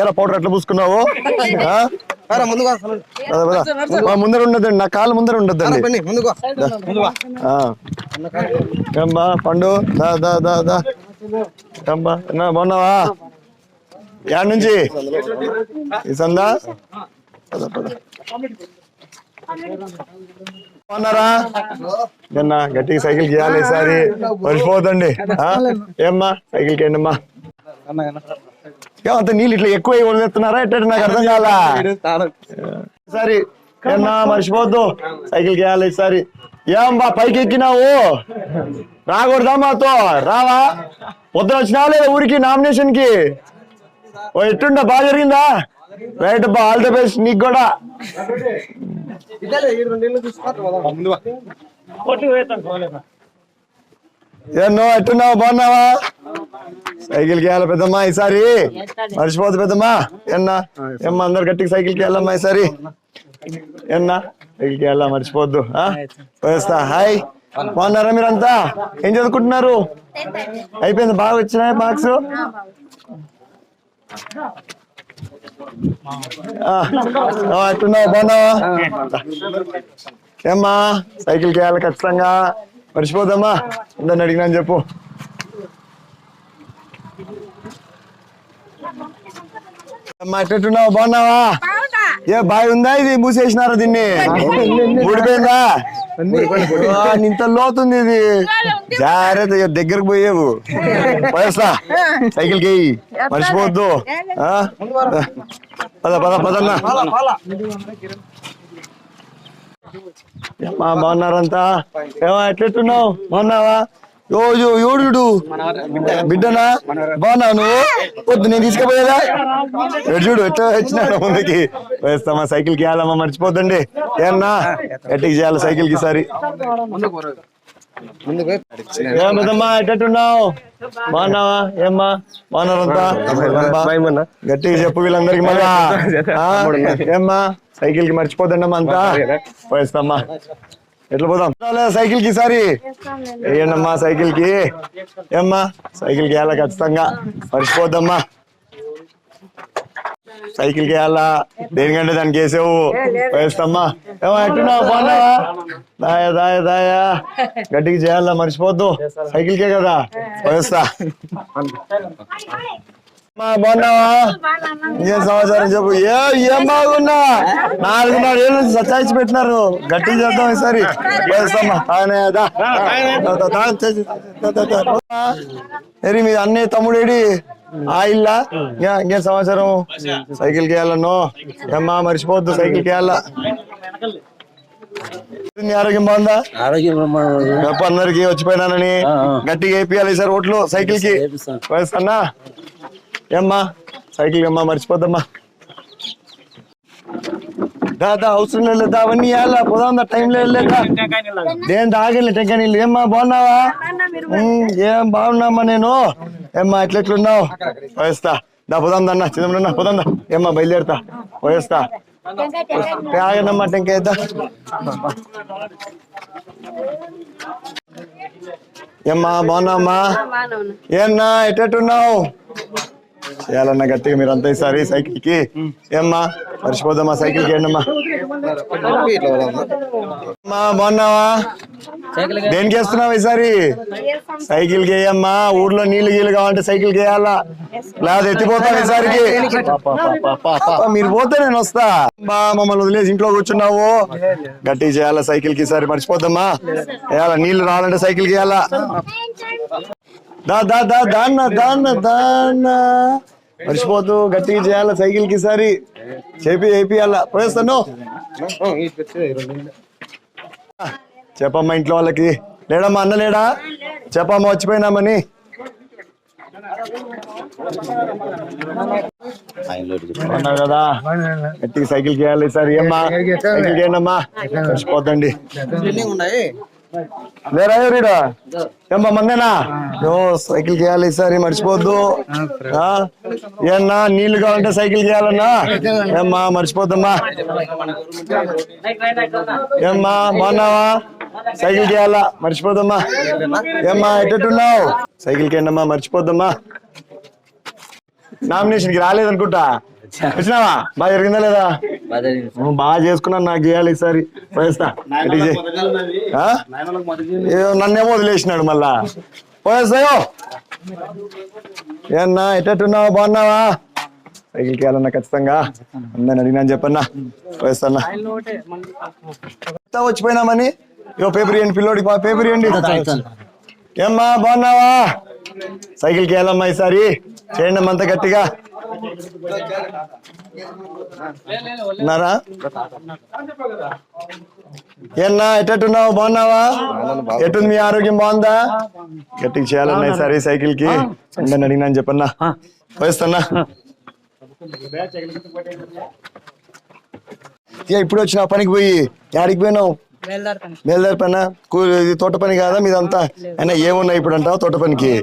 ఎలా పౌడర్ ఎట్లా పూసుకున్నావు? ముందర ఉండదండి నా కాలు ముందర ఉండదండి. ఏమ్మా పండు దా దా దా దా. ఏమ్మా బాగున్నావా? యాడ్ నుంచి? ఈ సందా? పద పద. బాగున్నారా? నిన్న గట్టిగా సైకిల్ గీయాలి ఈసారి. మర్చిపోతండి? ఏమ్మా సైకిల్ కేండమ్మా ఏమంత నీళ్ళు ఇట్లా ఎక్కువ వదిలేస్తున్నారా? ఎట్ట నాకు అర్థం కాలా? సరే ఏమన్నా మర్చిపోద్దు. సైకిల్ గీయాలి ఈసారి. ఏం బా పైకి ఎక్కినావు? రాకూడదా మాతో? రావా? పొద్దున వచ్చినావా లేదా ఊరికి నామినేషన్కి? ఓ ఎట్టుండా బాగా జరిగిందా? రైట్ బా ఆల్ ద బెస్ట్ నీకు కూడా. ఈ రెండు ఎట్టున్నావు? బాగున్నావా? సైకిల్కి వెళ్ళాలి పెద్దమ్మా ఈసారి. మర్చిపోదు పెద్దమ్మా. ఎన్నా? ఏమ్మా అందరు గట్టికి సైకిల్కి వెళ్ళమ్మా ఈసారి. ఎన్నా? సైకిల్కి వెళ్ళా మర్చిపోద్దు ఆ? పోయేస్తా. హాయ్. బాగున్నారా మీరంతా? ఏం చదువుకుంటున్నారు? అయిపోయింది. బాగా వచ్చినాయి మార్క్స్? ఎట్టున్నావు? బాగున్నావా? ఏమ్మా సైకిల్కి వెళ్ళాలి ఖచ్చితంగా. మర్చిపోదమ్మా. అందరిని అడిగినా చెప్పు. అమ్మా ఎట్టున్నావు బాగున్నావా? ఏ బాయ్ ఉందా? ఇది మూసేసినారా దీన్ని? ఊడిపోయిందా ఇంత లోతుంది ఇది. జాగ్రత్త దగ్గరకు పోయేవు. పోయేస్తా. సైకిల్కి మర్చిపోవద్దు? పద పద పదన్నా. మా బాగున్నారంతా ఏమో ఎట్లెట్టున్నావు బాగున్నావా రోజు యోడు బిడ్డనా? బాగున్నావు నువ్వు? పొద్దు నేను తీసుకుపోయేదా? చూడు ఎట్లా వచ్చినాడు ముందుకి? వేస్తామా సైకిల్కి వెళ్ళామా మర్చిపోద్దండి. ఏమన్నా? ఎట్టికి చేయాలి సైకిల్కి సారి. ఏమమ్మా ఎట్టున్నావు బాగున్నావా ఏమ్మా? బాగున్నారంతా గట్టిగా చెప్పు వీళ్ళందరికి మళ్ళా? ఏమ్మా? సైకిల్కి మర్చిపోదండమ్మా అంతా పోయిస్తామ్మా. ఎట్లా పోదాం? సైకిల్కి సారి వేయండమ్మా సైకిల్కి ఏమ్మా సైకిల్కి వేయాలా ఖచ్చితంగా. మర్చిపోద్దమ్మా. సైకిల్కి వేయాలా? దేనికంటే దానికి వేసావు? వేస్తామ్మా ఏమో ఎట్టున్నావు? బాగున్నావా? దాయా దాయా దాయా. గట్టికి చేయాలా? మర్చిపోద్దు. సైకిల్ కే కదా. వేస్తా బాగున్నావా? ఏం సమాచారం చెప్పు. ఏ ఏం బాగున్నా? నాలుగున్నర ఏళ్ళ నుంచి సత్తాయిచ్చి పెట్టినారు. గట్టి చేద్దాం ఈసారి. ఏరి మీ అన్నయ్య తమ్ముడేడి ఆ ఇల్లా? ఇంకా ఇంకేం సమాచారం సైకిల్కి వెళ్ళను ఏమ్మా మర్చిపోవద్దు సైకిల్కి వెళ్ళా నీ ఆరోగ్యం బాగుందా? ఆరోగ్యం అందరికి వచ్చిపోయినానని గట్టిగా వేపియాలి సార్ ఓట్లు సైకిల్కి వేస్తానా ఏమ్మా? సైకిల్ అమ్మా మర్చిపోద్దమ్మా. దాదా అవసరం లేదు అవన్నీ వేయాలా పోదాం టైం లేదు దేని తాగలే టెంకాయ నీళ్ళు. ఏమ్మా బాగున్నావా? ఏం బాగున్నామ్మా నేను? ఏమ్మా ఎట్లెట్లున్నావు పోయేస్తా. దా పోదాం దన్న చిన్నమ్మా పోదాం ఏమ్మా బయలుదేరుతా. పోయేస్తా. ఆగనమ్మా టెంకాయ ఏమ్మా బాగున్నామ్మా ఏమ్మా ఎట్టెట్టున్నావు చేయాలన్న గట్టిగా మీరు అంతా ఈసారి సైకిల్కి ఏమ్మా మర్చిపోదమ్మా సైకిల్కి ఏంటమ్మా బాగున్నావా? దేనికి వేస్తున్నావు ఈసారి? సైకిల్కి వేయమ్మా ఊర్లో నీళ్ళు గీళ్ళు కావాలంటే సైకిల్కి వేయాలా? లేదా ఎత్తిపోతాను ఈసారికి. మీరు పోతే నేను వస్తా. బా మమ్మల్ని వదిలేసి ఇంట్లో కూర్చున్నావు. గట్టిగా చేయాలా సైకిల్కి ఈసారి? మర్చిపోద్దమ్మా వేయాలా? నీళ్ళు రావాలంటే సైకిల్కి వేయాలా? దా దా దా దాన్న దాన్న దాన్న. మర్చిపోతూ గట్టిగా చేయాలా సైకిల్కి సారి చేపి చేపియాలా? పోయేస్తాను చెప్పమ్మా ఇంట్లో వాళ్ళకి. లేడమ్మా అన్న లేడా? చెప్పమ్మా వచ్చిపోయినామని కదా. గట్టిగా సైకిల్ చేయాలి సార్ ఏమ్మా? సైకిల్ చేయండమ్మా మర్చిపోతండి లేరా ఏమ్మా మందేనా? ఓ సైకిల్ చేయాలి ఈసారి మర్చిపోద్దు. ఆ? ఏమన్నా నీళ్ళు కావాలంటే సైకిల్ చేయాలన్నా? ఏమ్మా మర్చిపోద్దమ్మా. ఏమ్మా బాగున్నావా? సైకిల్ చేయాలా? మర్చిపోద్దమ్మా. ఏమ్మా ఎట్టున్నావు సైకిల్ కేండమ్మా మర్చిపోద్దమ్మా. నామినేషన్కి రాలేదనుకుంటా. వచ్చినావా? బాగా జరిగిందా లేదా? నువ్వు బాగా చేసుకున్నాను నాకు చేయాలి ఈసారి. పోయేస్తా. నన్నేమో వదిలేసినాడు మళ్ళా. పోయేస్తాయో ఏమన్నా ఎట్టట్టున్నావా? బాగున్నావా? సైకిల్కి వెళ్ళన్నా ఖచ్చితంగా. అందరిని అడిగినా చెప్పన్నా. పోయేస్తానా ఎంత వచ్చిపోయినామని. ఇగో పేపర్ ఇవ్వండి పిల్లోడికి పేపర్ ఇవ్వండి ఏమ్మా బాగున్నావా? సైకిల్కి వెళ్ళమ్మా ఈసారి. చేయండి అంత గట్టిగా. ఉన్నారా? ఏన్నా ఎట్టట్టున్నావు? బాగున్నావా? ఎట్టుంది మీ ఆరోగ్యం? బాగుందా? గట్టికి చేయాలన్నా ఈసారి సైకిల్కి ఉండని అడిగినా అని చెప్పన్నా. పోయిస్తానా ఇప్పుడు వచ్చిన పనికి పోయి యాడికి పోయినావు? మేల్దారి పని కూ- ఇది తోట పని కాదా మీదంతా? అయినా ఏమున్నాయి ఇప్పుడు అంటావు తోట పనికి?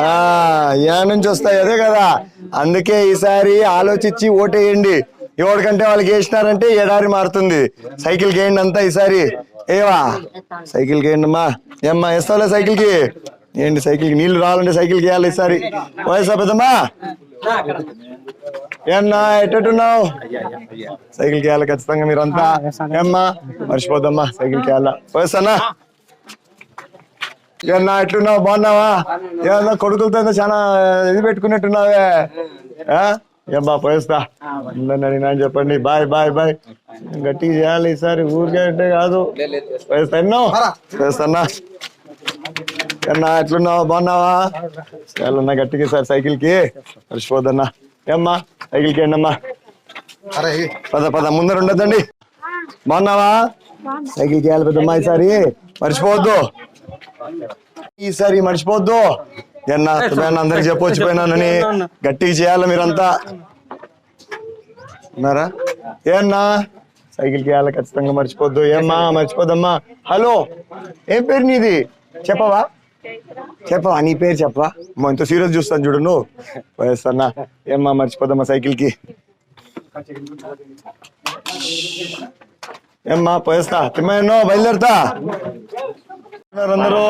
ఆ ఏ నుంచి వస్తాయి అదే కదా. అందుకే ఈసారి ఆలోచించి ఓటేయండి. ఎవరికంటే వాళ్ళకి వేసినారంటే ఎడారి మారుతుంది. సైకిల్ వేయండి అంతా ఈసారి. ఏవా? సైకిల్ వేయండి అమ్మా. ఏమ్మా వేస్తావులే సైకిల్కి ఏంటి సైకిల్కి నీళ్ళు రావాలంటే సైకిల్ వేయాలి ఈసారి. వయసు పెద్దమ్మా? ఏమన్నా ఎట్టున్నావు సైకిల్ కేయాలి ఖచ్చితంగా మీరంతా. ఏమ్మా? మర్చిపోద్దమ్మా సైకిల్ కేయాల. పోయేస్తానా ఏమన్నా ఎట్లున్నావు? బాగున్నావా? ఏమన్నా కొడుకులతో చాలా ఇది పెట్టుకున్నట్టున్నావే? ఆ? ఏమ్మా పోయేస్తా. అందరిని అడిగినా అని చెప్పండి. Bye bye bye. గట్టిగా చేయాలి ఈసారి. ఊరికే అంటే కాదు. పోయేస్తా ఎన్నో? పోయేస్తానా ఏమన్నా ఎట్లున్నావు? బాగున్నావా? చేయాలన్నా గట్టిగా సార్ సైకిల్కి మర్చిపోద్దన్నా. ఏమ్మా? సైకిల్కి అమ్మా అరే పద పద ముందర ఉండదండి బాగున్నావా? సైకిల్కి వెళ్ళాలి పెద్దమ్మా ఈసారి. మర్చిపోవద్దు. ఈసారి మర్చిపోవద్దు. ఎన్నా అందరికి చెప్పొచ్చిపోయినానని గట్టిగా చేయాలి మీరంతా? ఉన్నారా? ఏన్నా? సైకిల్కి వెళ్ళాలి ఖచ్చితంగా మర్చిపోద్దు ఏమ్మా మర్చిపోద్దమ్మా. హలో ఏం పేరు నీది? చెప్పవా? చెప్పవా? నీ పేరు చెప్పవా? అమ్మా ఇంత సీరియస్ చూస్తాను చూడు నువ్వు. పోయేస్తానా ఏమ్మా మర్చిపోదమ్మా సైకిల్కి ఏమ్మా పోయేస్తా. తిమ్మయ్యన్నో బయలుదేరుతా. అందరూ?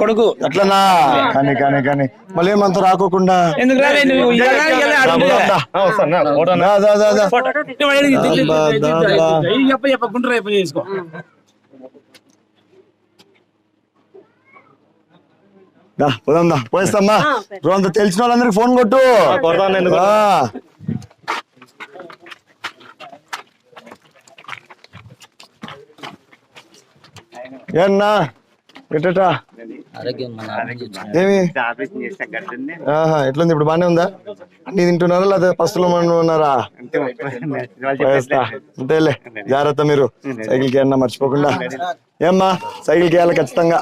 కొడుకు. అట్లనా? కానీ కానీ కానీ. మళ్ళీ ఏమంత రాకోకుండా. ఎందుకు రాలే నువ్వు ఇలా రా, ఇలా దా, అడుగు. దా, దా, దా, దా. ఫోటో. ఇవ్వ, ఇవ్వ, ఇవ్వ, ఇవ్వ, దా, ఇవ్వ, దా, దా. ఇవ్వ, చెప్ప చెప్ప గుండ్ర చెప్ప చేసుకో దా, పోదాం దా పోయేస్తామ్మా. రోజంతా తెలిసిన వాళ్ళందరికి ఫోన్ కొట్టు. ఏన్నా? మన ఏమి? ఆహా ఎట్లుంది? ఇప్పుడు బానే ఉందా? అన్ని తింటున్నారా లేదా? పస్తులు ఉన్నారా? అంతేలే జాగ్రత్త మీరు. సైకిల్కి అన్నా మర్చిపోకుండా. ఏమ్మా సైకిల్కి వెళ్ళాలి ఖచ్చితంగా.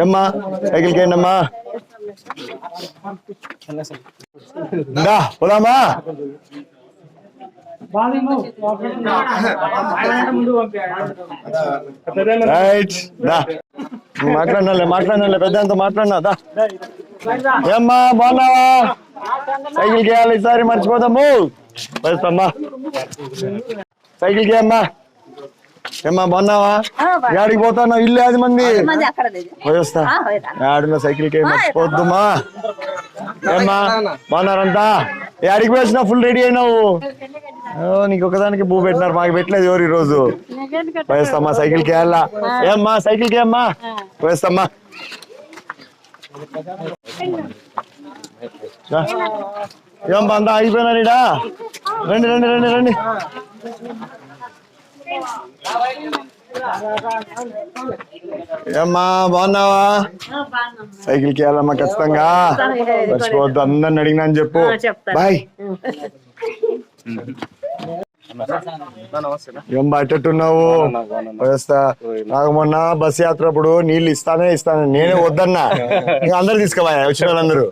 ఏమ్మా? సైకిల్కి దా పోదామా? రైట్ దా. మాట్లాడినాలే మాట్లాడినాలే పెద్ద మాట్లాడినా దా. ఏమ్మా బాగున్నావా? సైకిల్కి ఈసారి మర్చిపోదాము. వస్తామ్మా. సైకిల్కి అమ్మా ఏమ్మా బాగున్నావా? యాడికి పోతావు ఇల్లు యాది మంది. మంది అక్కడ లేదు. పోయొస్తా. ఆడున్న సైకిల్కి మర్చిపోద్దుమా ఏమ్మా బాగున్నారంతా యాడికి పోయినా ఫుల్ రెడీ అయినావు? ఓ, నీకు ఒకదానికి భూ పెట్టినారు. మాకు పెట్టలేదు ఎవరు ఈ రోజు పోయేస్తామ్మా సైకిల్కి వెళ్ళా ఏమ్మా సైకిల్కి అమ్మా? పోయేస్తామ్మా రా. ఏం అంతా ఆగిపోయినారీడా రండి రండి రండి రండి. ఏమ్మా బాగున్నావా? సైకిల్కి వెళ్ళమ్మా ఖచ్చితంగా మర్చిపోవద్దు అందరిని అడిగినా అని చెప్పు. బాయ్. ఏం బయటట్టున్నావు? వస్తా. నాకు మొన్న బస్ యాత్ర అప్పుడు నీళ్ళు ఇస్తానే ఇస్తాను నేనే వద్దన్నా. ఇంకా అందరు తీసుకోవా వచ్చిన వాళ్ళందరూ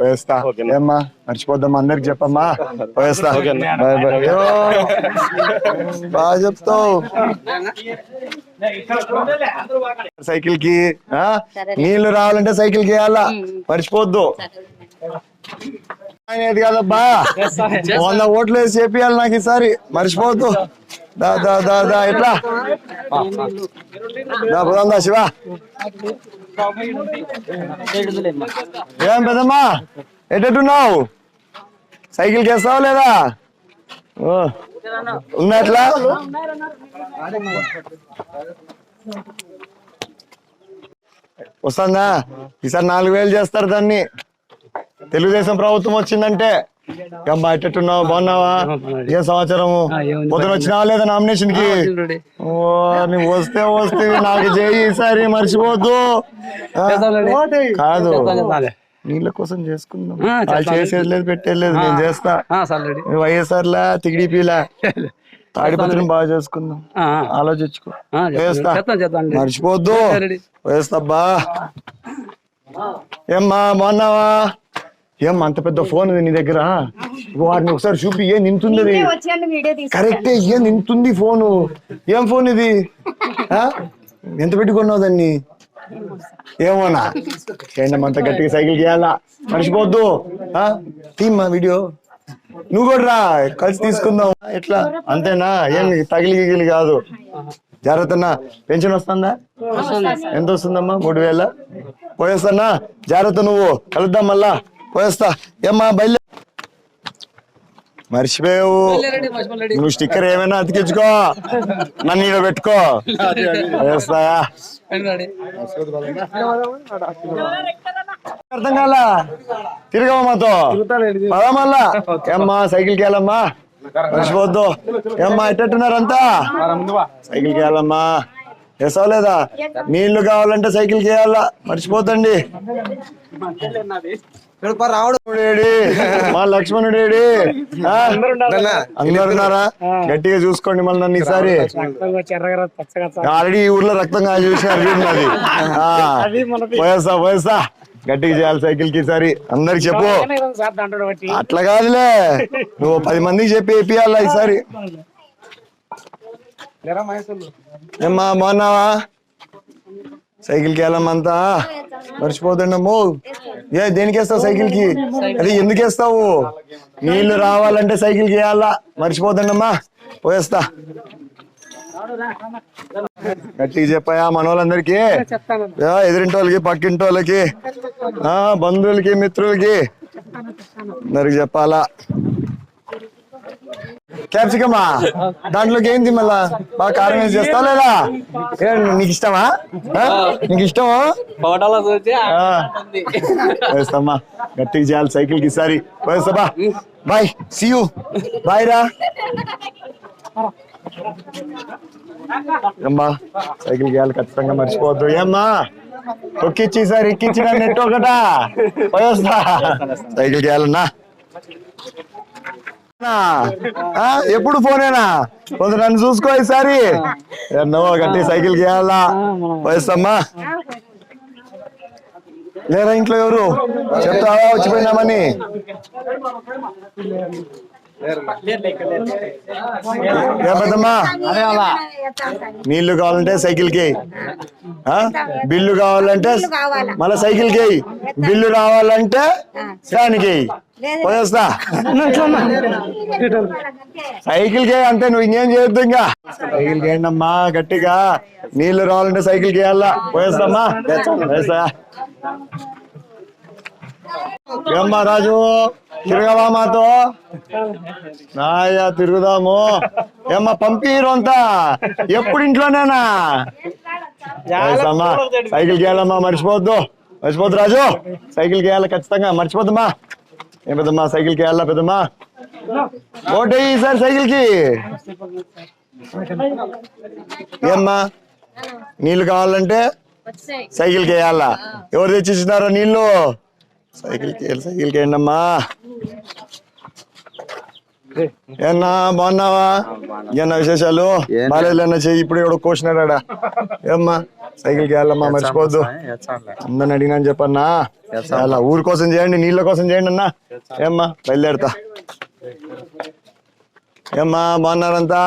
వేస్తా ఏమ్మా మర్చిపోద్దమ్మా అందరికి చెప్పమ్మా. వేస్తా. Bye bye. బాగా చెప్తావు. సైకిల్కి ఆ? నీళ్ళు రావాలంటే సైకిల్కి వేయాలా మర్చిపోద్దు. అనేది కాదబ్బా. వంద ఓట్లు వేసి చేపియాలి నాకు ఈసారి. మర్చిపోవద్దు. దా దా దా దా ఎట్లా దా పోదాం దా శివ. ఏం పెద్దమ్మా? ఎటట్టున్నావు? సైకిల్ కేస్తావా లేదా? ఉందా ఎట్లా వస్తుందా? ఈసారి నాలుగు వేలు చేస్తారు దాన్ని. తెలుగుదేశం ప్రభుత్వం వచ్చిందంటే అమ్మా ఎట్టట్టున్నావు బాగున్నావా? ఏ సంవత్సరము పొద్దున వచ్చినావా లేదా నామినేషన్కి ఓ నువ్వు వస్తే వస్తే నాకు చేయి ఈసారి మర్చిపోద్దు? కాదు. నీళ్ళ కోసం చేసుకుందాం. వాళ్ళు చేసేది లేదు పెట్టేది లేదు. నేను చేస్తా. వైఎస్ఆర్ లా టిడిపిలా? తాడిపత్రిని బాగా చేసుకుందాం. ఆలోచించుకో. వేస్తా మర్చిపోద్దు. వేస్తాబ్బా ఏమ్మా బాగున్నావా? ఏం అంత పెద్ద ఫోన్ ఉంది నీ దగ్గర? వాడిని ఒకసారి చూపి ఏం నింతుంది కరెక్టే ఏం నింతుంది ఫోను ఏం ఫోన్ ఇది? ఆ? ఎంత పెట్టుకున్నావు దాన్ని? ఏమోనా? చేయండి అంత గట్టిగా సైకిల్ చేయాలా? మర్చిపోద్దు ఆ? తీమ్మా వీడియో నువ్వు కూడా రా కలిసి తీసుకుందాం. ఎట్లా? అంతేనా? ఏం తగిలి గిగిలి కాదు. జాగ్రత్త పెన్షన్ వస్తుందా. ఎంత వస్తుందమ్మా? మూడు వేల? పోయేస్తానా? జాగ్రత్త నువ్వు. కలుద్దాం మళ్ళా. పోయేస్తా. ఏమ్మా బయలు మర్చిపోయావు. నువ్వు స్టిక్కర్ ఏమైనా అతికించుకో. నన్ను ఈడ పెట్టుకో. వేస్తాయా అర్థం కాల? తిరగవా మాతో? పదా మళ్ళా? ఏమ్మా సైకిల్కి వెళ్ళమ్మా మర్చిపోవద్దు ఏమ్మా ఎట్టట్టున్నారంతా? సైకిల్కి వెళ్ళమ్మా వేసావు లేదా నీళ్ళు కావాలంటే సైకిల్ చేయాలా మర్చిపోతండి. మా లక్ష్మణుడేడి ఆ? అందరు ఉన్నారా గట్టిగా చూసుకోండి మళ్ళీ నన్ను ఈసారి. ఆల్రెడీ ఈ ఊర్లో రక్తం కాదు చూసినారు చూడండి అది పోయేస్తా పోయేస్తా. గట్టిగా చేయాలి సైకిల్కి ఈసారి. అందరికి చెప్పు. అట్లా కాదులే. నువ్వు పది మందికి చెప్పి వేపియాలా ఈసారి. ఏమ్మా బాగున్నావా? సైకిల్కి వెళ్ళమంతా. మర్చిపోతుండము ఏ దేనికి వేస్తావు సైకిల్. కి అది ఎందుకు వేస్తావు నీళ్ళు రావాలంటే సైకిల్కి వేయాలా మర్చిపోతుండమ్మా. పోయేస్తా. గట్టిగా చెప్పాయా మన వాళ్ళందరికీ ఆ, ఎదురింటి వాళ్ళకి పక్కింటి వాళ్ళకి ఆ బంధువులకి మిత్రులకి. అందరికి చెప్పాలా? క్యాప్సికమా? దాంట్లోకి ఏంది మళ్ళా? బాగా కారం వేసి చేస్తావు లేదా నీకు ఇష్టమా? నీకు ఇష్టమా? గట్టిగా చేయాలి సైకిల్కి ఈసారి. వేస్తాబా బాయ్. సీ యూ బాయ్ రా. అమ్మా సైకిల్ చేయాలి ఖచ్చితంగా మర్చిపోవద్దు. ఏమ్మా? తొక్కిచ్చి ఈసారి ఎక్కిచ్చిన నెట్ ఒకటా? పోయేస్తా సైకిల్ చేయాలన్నా నా? ఆ, ఎప్పుడు ఫోనేనా? కొంత నన్ను చూసుకో ఈసారి. ఎన్నో గట్టి సైకిల్ చేయాలా వయస్సమ్మా లేరా ఇంట్లో ఎవరు? చెప్తావా? వచ్చిపోయినామని? నీళ్ళు కావాలంటే సైకిల్కి ఆ? బిల్లు కావాలంటే మళ్ళీ సైకిల్కి బిల్లు రావాలంటే ఫ్యాన్కి. పోయేస్తా. సైకిల్ కే అంటే నువ్వు ఇంకేం చేయొద్దు ఇంకా. సైకిల్ కేయండమ్మా అమ్మా గట్టిగా. నీళ్ళు రావాలంటే సైకిల్కి పోయేస్తామ్మా ఏమ్మా రాజు తిరగవా మాతో? నాయా తిరుగుదాము. ఏమ్మా పంపిరు అంతా ఎప్పుడు ఇంట్లోనేనా? సైకిల్కి వెళ్ళమ్మా మర్చిపోవద్దు మర్చిపోద్దు. రాజు. సైకిల్కి వెళ్ళాలి ఖచ్చితంగా మర్చిపోద్దమ్మా. ఏం పెద్దమ్మా సైకిల్కి వెళ్ళా పెద్దమ్మా? ఓటే ఈసారి సైకిల్కి. ఏమ్మా నీళ్ళు కావాలంటే సైకిల్కి వేయాలా ఎవరు తెచ్చి ఇచ్చినారో నీళ్ళు సైకిల్కి సైకిల్కి వేయండమ్మా ఏన్నా బాగున్నావా? ఏమన్నా విశేషాలు? బాగాలేదన్నా చెయ్యి ఇప్పుడు ఎవడో కోసినాడా ఏమ్మా సైకిల్కి వెళ్ళమ్మా మర్చిపోవద్దు అందరిని అడిగినాను చెప్పన్నా. చాలా ఊరి కోసం చేయండి నీళ్ళ కోసం చేయండి అన్నా. ఏమ్మా బయలుదేరతా. ఏమ్మా బాగున్నారంతా?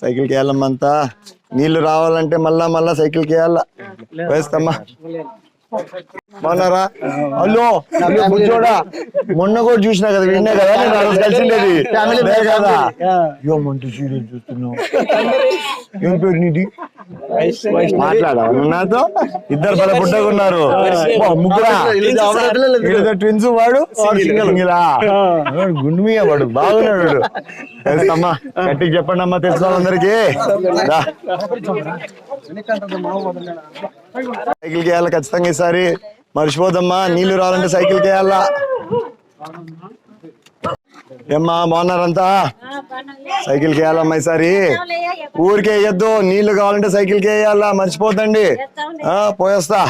సైకిల్కి వెళ్ళమ్మా అంతా నీళ్ళు రావాలంటే మళ్ళా మళ్ళా సైకిల్కి వెళ్ళా వేస్తామ్మా. బాగున్నారా? అల్లో బుజ్జోడా. మొన్న కూడా చూసినా కదా విన్నా కదా నేను ఆ రోజు కలిసిండేది. కదా అయ్యో మంచి సీరియల్ చూస్తున్నావు? ఏం పేరు నీది? నాతో? ఇద్దరు పద ఓ, ముగ్గురా? ట్విన్స్ వాడు గుండు మీద వాడు బాగున్నాడు. తెలుసమ్మా గట్టిగా చెప్పండి అమ్మా తెలుసు రా. సైకిల్కి వేయాలి ఖచ్చితంగా ఈసారి. మర్చిపోదమ్మా నీళ్ళు రావాలంటే సైకిల్కి వేయాలా ఏమ్మా బాగున్నారంతా? సైకిల్కి వేయాలమ్మా ఈసారి. ఊరికే వేయద్దు నీళ్ళు కావాలంటే సైకిల్కి వేయాలా మర్చిపోతండి పోయేస్తా.